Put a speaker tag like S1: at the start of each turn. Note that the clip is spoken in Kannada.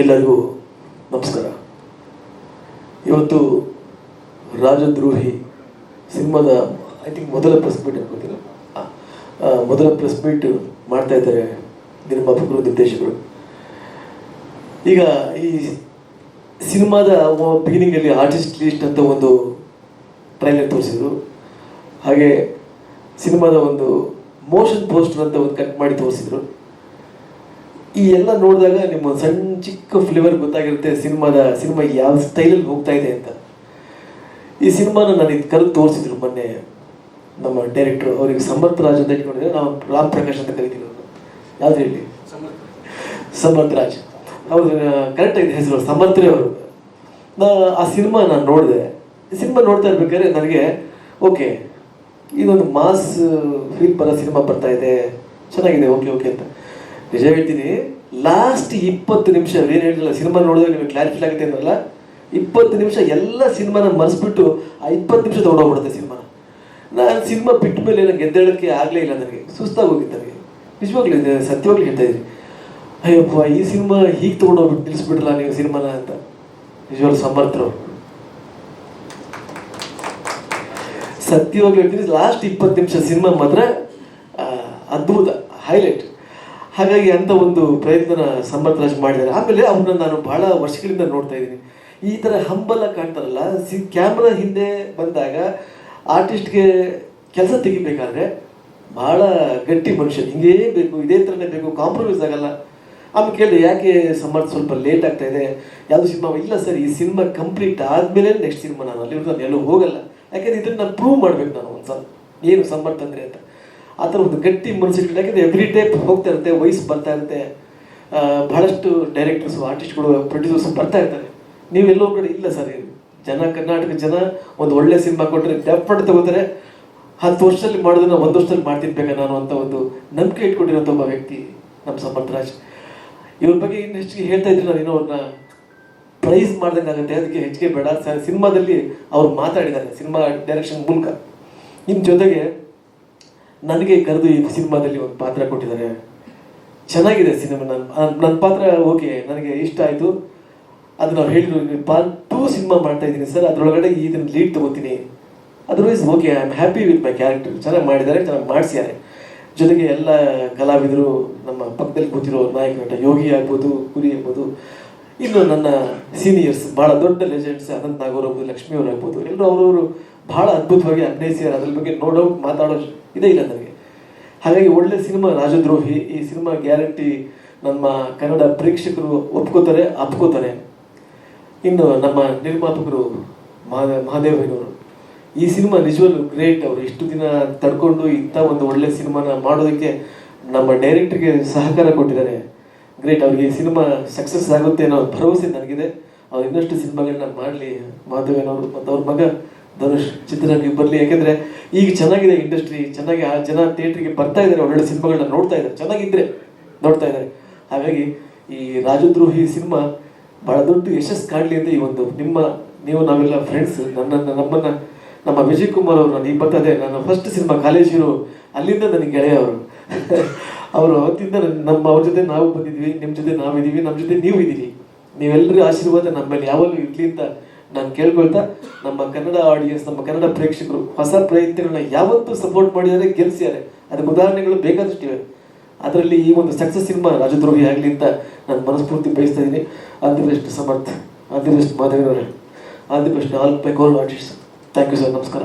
S1: ಎಲ್ಲರಿಗೂ ನಮಸ್ಕಾರ. ಇವತ್ತು ರಾಜದ್ರೋಹಿ ಸಿನಿಮಾದ ಐ ಥಿಂಕ್ ಮೊದಲ ಪ್ರೆಸ್ ಮೀಟ್ ಅನ್ಕೋತೀನಿ ಮೊದಲ ಪ್ರೆಸ್ ಮೀಟ್ ಮಾಡ್ತಾ ಇದ್ದಾರೆ ನಿರ್ಮಾಪಕರು, ನಿರ್ದೇಶಕರು. ಈಗ ಈ ಸಿನಿಮಾದ ಬಿಗಿನಿಂಗಲ್ಲಿ ಆರ್ಟಿಸ್ಟ್ ಲಿಸ್ಟ್ ಅಂತ ಒಂದು ಟ್ರೈಲರ್ ತೋರಿಸಿದ್ರು. ಹಾಗೆ ಸಿನಿಮಾದ ಒಂದು ಮೋಷನ್ ಪೋಸ್ಟರ್ ಅಂತ ಒಂದು ಕಟ್ ಮಾಡಿ ತೋರಿಸಿದ್ರು. ಈ ಎಲ್ಲ ನೋಡಿದಾಗ ನಿಮ್ಮ ಸಣ್ಣ ಚಿಕ್ಕ ಫ್ಲೇವರ್ ಗೊತ್ತಾಗಿರುತ್ತೆ ಸಿನಿಮಾದ ಸಿನಿಮಾ ಯಾವ ಸ್ಟೈಲಲ್ಲಿ ಹೋಗ್ತಾ ಇದೆ ಅಂತ. ಈ ಸಿನಿಮಾನ ನಾನು ಇದು ಕರೆದು ತೋರಿಸಿದ್ರು ಮೊನ್ನೆ ನಮ್ಮ ಡೈರೆಕ್ಟರ್ ಅವ್ರಿಗೆ, ಸಮರ್ಥ ರಾಜ್ ಅಂತ ಇಟ್ಕೊಂಡಿದ್ರೆ ನಾವು ರಾಮ್ ಪ್ರಕಾಶ್ ಅಂತ ಕರಿತೀವಿ ಯಾವ್ದು ಹೇಳಿ? ಸಮರ್ಥ ರಾಜ್. ಅವ್ರ ಕರೆಕ್ಟ್ ಆಗಿದೆ ಹೆಸರು. ಸಮರ್ಥ್ರೆ ಅವರು. ನಾ, ಆ ಸಿನಿಮಾ ನಾನು ನೋಡಿದೆ. ಸಿನಿಮಾ ನೋಡ್ತಾ ಇರ್ಬೇಕಾದ್ರೆ ನನಗೆ, ಓಕೆ, ಇದೊಂದು ಮಾಸ್ ಫೀಲ್ ಬರೋ ಸಿನಿಮಾ ಬರ್ತಾ ಇದೆ. ಚೆನ್ನಾಗಿದೆ, ಓಕೆ ಓಕೆ ಅಂತ. ನಿಜ ಹೇಳ್ತೀನಿ ಲಾಸ್ಟ್ ಇಪ್ಪತ್ತು ನಿಮಿಷ ಏನು ಹೇಳಿಲ್ಲ ಸಿನಿಮಾ ನೋಡಿದ್ರೆ ನಿಮಗೆ ಕ್ಲಾರಿಫೈ ಆಗುತ್ತೆ ಅಂದ್ರಲ್ಲ, ಇಪ್ಪತ್ತು ನಿಮಿಷ ಎಲ್ಲ ಸಿನಿಮಾನ ಮರೆಸ್ಬಿಟ್ಟು ಆ ಇಪ್ಪತ್ತು ನಿಮಿಷ ತೊಗೊಂಡೋಗ್ಬಿಡುತ್ತೆ ಸಿನಿಮಾ ನಾನು ಸಿನಿಮಾ ಬಿಟ್ಟ ಮೇಲೆ ನನಗೆ ಎದ್ದೇಳಕ್ಕೆ ಆಗಲೇ ಇಲ್ಲ ನನಗೆ, ಸುಸ್ತಾಗಿ ಹೋಗಿತ್ತು ನನಗೆ. ನಿಜವಾಗ್ಲೂ ಸತ್ಯವಾಗ್ಲೂ ಹೇಳ್ತಾ ಇದ್ದೀನಿ. ಅಯ್ಯಪ್ಪ, ಈ ಸಿನಿಮಾ ಹೀಗೆ ತೊಗೊಂಡೋಗ್ಬಿಟ್ಟು ನಿಲ್ಲಿಸ್ಬಿಟ್ರಲ್ಲ ನೀವು ಸಿನಿಮಾನ ಅಂತ. ನಿಜವಾಗ್ಲೂ ಸಮರ್ಥರು. ಸತ್ಯವಾಗಿ ಹೇಳ್ತೀನಿ ಲಾಸ್ಟ್ ಇಪ್ಪತ್ತು ನಿಮಿಷ ಸಿನಿಮಾ ಮಾತ್ರ ಅದ್ಭುತ ಹೈಲೈಟ್ ಹಾಗಾಗಿ ಅಂತ ಒಂದು ಪ್ರಯತ್ನ ಸಮರ್ಥ ರಾಜ್ ಮಾಡಿದ್ದಾರೆ. ಆಮೇಲೆ ಅವನ್ನ ನಾನು ಬಹಳ ವರ್ಷಗಳಿಂದ ನೋಡ್ತಾ ಇದ್ದೀನಿ. ಈ ಥರ ಹಂಬಲ ಕಾಣ್ತಾರಲ್ಲ, ಸಿ ಕ್ಯಾಮ್ರಾ ಹಿಂದೆ ಬಂದಾಗ ಆರ್ಟಿಸ್ಟ್ಗೆ ಕೆಲಸ ತೆಗಿಬೇಕಾದ್ರೆ ಬಹಳ ಗಟ್ಟಿ ಮನುಷ್ಯ, ಹಿಂಗೇ ಬೇಕು, ಇದೇ ಥರನೇ ಬೇಕು ಕಾಂಪ್ರಮೈಸ್ ಆಗಲ್ಲ. ಆಮೇಲೆ ಕೇಳಿ ಯಾಕೆ ಸಮರ್ಥ ಸ್ವಲ್ಪ ಲೇಟ್ ಆಗ್ತಾ ಇದೆ? ಯಾವುದು ಸಿನಿಮಾ? ಇಲ್ಲ ಸರ್, ಈ ಸಿನಿಮಾ ಕಂಪ್ಲೀಟ್ ಆದಮೇಲೆ ನೆಕ್ಸ್ಟ್ ಸಿನಿಮಾ ನಾನು ಅಲ್ಲಿ ಎಲ್ಲೂ ಹೋಗಲ್ಲ. ಯಾಕೆಂದ್ರೆ ಇದನ್ನು ನಾನು ಪ್ರೂವ್ ಮಾಡ್ಬೇಕು ನಾನು ಒಂದ್ಸಲ. ಏನು ಸಮರ್ಥ ಅಂದ್ರೆ ಅಂತ. ಆ ಥರ ಒಂದು ಗಟ್ಟಿ ಮನಸ್ಸಿಟ್ಟು ಯಾಕಂದರೆ ಎವ್ರಿ ಡೇ ಹೋಗ್ತಾ ಇರುತ್ತೆ ವಯಸ್ಸು ಬರ್ತಾ ಇರುತ್ತೆ. ಬಹಳಷ್ಟು ಡೈರೆಕ್ಟರ್ಸು ಆರ್ಟಿಸ್ಟ್ಗಳು ಪ್ರೊಡ್ಯೂಸರ್ಸ್ ಬರ್ತಾ ಇರ್ತಾರೆ. ನೀವೆಲ್ಲೋ ಕಡೆ, ಇಲ್ಲ ಸರ್ ಜನ, ಕರ್ನಾಟಕ ಜನ ಒಂದು ಒಳ್ಳೆ ಸಿನಿಮಾ ಕೊಟ್ಟರೆ ಡೆಫ್ಟ್ ತಗೋತಾರೆ. ಹತ್ತು ವರ್ಷದಲ್ಲಿ ಮಾಡೋದನ್ನ ಒಂದು ವರ್ಷದಲ್ಲಿ ಮಾಡ್ತಿರ್ಬೇಕು ಬೇಕಾ ನಾನು ಅಂತ ಒಂದು ನಂಬಿಕೆ ಇಟ್ಕೊಂಡಿರೋಂಥ ಒಬ್ಬ ವ್ಯಕ್ತಿ, ನಮ್ಮ ಸಮರ್ಥ ರಾಜ್. ಇವ್ರ ಬಗ್ಗೆ ಇನ್ನು ಹೆಚ್ಚಿಗೆ ಹೇಳ್ತಾ ಇದ್ರೆ ನಾನು, ಇನ್ನೂ ಅವ್ರನ್ನ ಪ್ರೈಸ್ ಮಾಡ್ದಂಗಾಗುತ್ತೆ, ಅದಕ್ಕೆ ಹೆಚ್ಚಿಗೆ ಬೇಡ. ಸರ್ ಸಿನಿಮಾದಲ್ಲಿ ಅವ್ರು ಮಾತಾಡಿದ್ದಾರೆ, ಸಿನಿಮಾ ಡೈರೆಕ್ಷನ್ ಮೂಲಕ. ಇನ್ನು ಜೊತೆಗೆ ನನಗೆ ಕರೆದು ಈ ಸಿನಿಮಾದಲ್ಲಿ ಒಂದು ಪಾತ್ರ ಕೊಟ್ಟಿದ್ದಾರೆ. ಚೆನ್ನಾಗಿದೆ ಸಿನಿಮಾ. ನನ್ನ ನನ್ನ ಪಾತ್ರ ಓಕೆ, ನನಗೆ ಇಷ್ಟ ಆಯಿತು. ಅದು ನಾವು ಹೇಳಿದ್ರು ಪಾರ್ಟ್ ಟೂ ಸಿನಿಮಾ ಮಾಡ್ತಾ ಇದ್ದೀನಿ ಸರ್. ಅದರೊಳಗಡೆ ಇದನ್ನ ಲೀಡ್ ತಗೋತೀನಿ. Otherwise okay I am happy with my character ಚೆನ್ನಾಗಿ ಮಾಡಿದ್ದಾರೆ, ಚೆನ್ನಾಗಿ ಮಾಡಿಸಿದ್ದಾರೆ. ಜೊತೆಗೆ ಎಲ್ಲ ಕಲಾವಿದರು, ನಮ್ಮ ಪಕ್ಕದಲ್ಲಿ ಕೂತಿರೋ ನಾಯಕ ನಟ ಯೋಗಿ ಆಗ್ಬೋದು, ಕುರಿ ಆಗ್ಬೋದು, ಇನ್ನು ನನ್ನ ಸೀನಿಯರ್ಸ್ ಭಾಳ ದೊಡ್ಡ ಲೆಜೆಂಡ್ಸ್ ಅನಂತ್ ನಾಗೂರ್ ಆಗ್ಬೋದು ಲಕ್ಷ್ಮೀ ಆಗ್ಬೋದು, ಎಲ್ಲರೂ ಅವರವರು ಭಾಳ ಅದ್ಭುತವಾಗಿ ಅಭಿನಯಿಸಿದ್ದಾರೆ ಅದ್ರ ಬಗ್ಗೆ ನೋಡೋ ಮಾತಾಡೋ ಇದೇ ಇಲ್ಲ ನನಗೆ. ಹಾಗಾಗಿ ಒಳ್ಳೆ ಸಿನಿಮಾ ರಾಜದ್ರೋಹಿ, ಈ ಸಿನಿಮಾ ಗ್ಯಾರಂಟಿ ನಮ್ಮ ಕನ್ನಡ ಪ್ರೇಕ್ಷಕರು ಒಪ್ಕೋತಾರೆ, ಅಪ್ಕೋತಾರೆ. ಇನ್ನು ನಮ್ಮ ನಿರ್ಮಾಪಕರು ಮಹಾದೇವ ಮಹಾದೇವಯ್ಯನವರು ಈ ಸಿನಿಮಾ ನಿಜವಾಗ್ಲೂ ಗ್ರೇಟ್ ಅವರು ಇಷ್ಟು ದಿನ ತಡ್ಕೊಂಡು ಇಂಥ ಒಂದು ಒಳ್ಳೆ ಸಿನಿಮಾನ ಮಾಡೋದಕ್ಕೆ ನಮ್ಮ ಡೈರೆಕ್ಟರ್ಗೆ ಸಹಕಾರ ಕೊಟ್ಟಿದ್ದಾರೆ. ಗ್ರೇಟ್ ಅವ್ರಿಗೆ ಈ ಸಿನಿಮಾ ಸಕ್ಸಸ್ ಆಗುತ್ತೆ ಅನ್ನೋ ಭರವಸೆ ನನಗಿದೆ. ಅವ್ರು ಇನ್ನಷ್ಟು ಸಿನಿಮಾಗಳನ್ನ ಮಾಡಲಿ ಮಾಧವೇನವರು ಮತ್ತು ಅವ್ರ ಮಗ ಧನುಷ್ ಚಿತ್ರರಂಗಕ್ಕೆ ಬರಲಿ. ಯಾಕೆಂದ್ರೆ ಈಗ ಚೆನ್ನಾಗಿದೆ ಇಂಡಸ್ಟ್ರಿ ಚೆನ್ನಾಗಿ ಆ ಜನ ಥಿಯೇಟ್ರಿಗೆ ಬರ್ತಾ ಇದ್ದಾರೆ ಒಳ್ಳೆ ಸಿನಿಮಾಗಳನ್ನ ನೋಡ್ತಾ ಇದ್ದಾರೆ, ಚೆನ್ನಾಗಿದ್ರೆ ನೋಡ್ತಾ ಇದ್ದಾರೆ. ಹಾಗಾಗಿ ಈ ರಾಜದ್ರೋಹಿ ಸಿನಿಮಾ ಬಹಳ ದೊಡ್ಡ ಯಶಸ್ಸು ಕಾಣಲಿ ಅಂತ ಈ ಒಂದು ನಿಮ್ಮ, ನೀವು ನಾವೆಲ್ಲ ಫ್ರೆಂಡ್ಸ್ ನನ್ನನ್ನು ನಮ್ಮನ್ನ, ನಮ್ಮ ವಿಜಯ್ ಕುಮಾರ್ ಅವರು ನನಗೆ ಬರ್ತದೆ ನನ್ನ ಫಸ್ಟ್ ಸಿನಿಮಾ ಕಾಲೇಜಿರು ಅಲ್ಲಿಂದ ನನಗೆ ಗೆಳೆಯ ಅವರು ಅವರು ಅವತ್ತಿಂದ ನಮ್ಮ ಅವ್ರ ಜೊತೆ ನಾವು ಬಂದಿದ್ವಿ ನಿಮ್ಮ ಜೊತೆ ನಾವಿದ್ದೀವಿ ನಮ್ಮ ಜೊತೆ ನೀವು ಇದ್ದೀರಿ. ನೀವೆಲ್ಲರೂ ಆಶೀರ್ವಾದ ನಮ್ಮ ಮೇಲೆ ಯಾವಾಗಲೂ ಇರಲಿ ಅಂತ ನಾನು ಕೇಳ್ಕೊಳ್ತಾ ನಮ್ಮ ಕನ್ನಡ ಆಡಿಯನ್ಸ್ ನಮ್ಮ ಕನ್ನಡ ಪ್ರೇಕ್ಷಕರು ಹೊಸ ಪ್ರಯತ್ನಗಳನ್ನ ಯಾವತ್ತೂ ಸಪೋರ್ಟ್ ಮಾಡಿದರೆ ಗೆಲ್ಸಿದ್ದಾರೆ. ಅದಕ್ಕೆ ಉದಾಹರಣೆಗಳು ಬೇಕಾದಷ್ಟಿವೆ ಅದರಲ್ಲಿ ಈ ಒಂದು ಸಕ್ಸಸ್ ಸಿನಿಮಾ ರಾಜದ್ರೋಹಿ ಆಗಲಿ ಅಂತ ನಾನು ಮನಸ್ಫೂರ್ತಿ ಬಯಸ್ತಾ ಇದ್ದೀನಿ. ಬೆಸ್ಟ್ ಸಮರ್ಥ ಆಲ್ ಮಾಧವಿನವರೇ ಮಾಧವನವರೇ all my goal artist thank you sir ನಮಸ್ಕಾರ.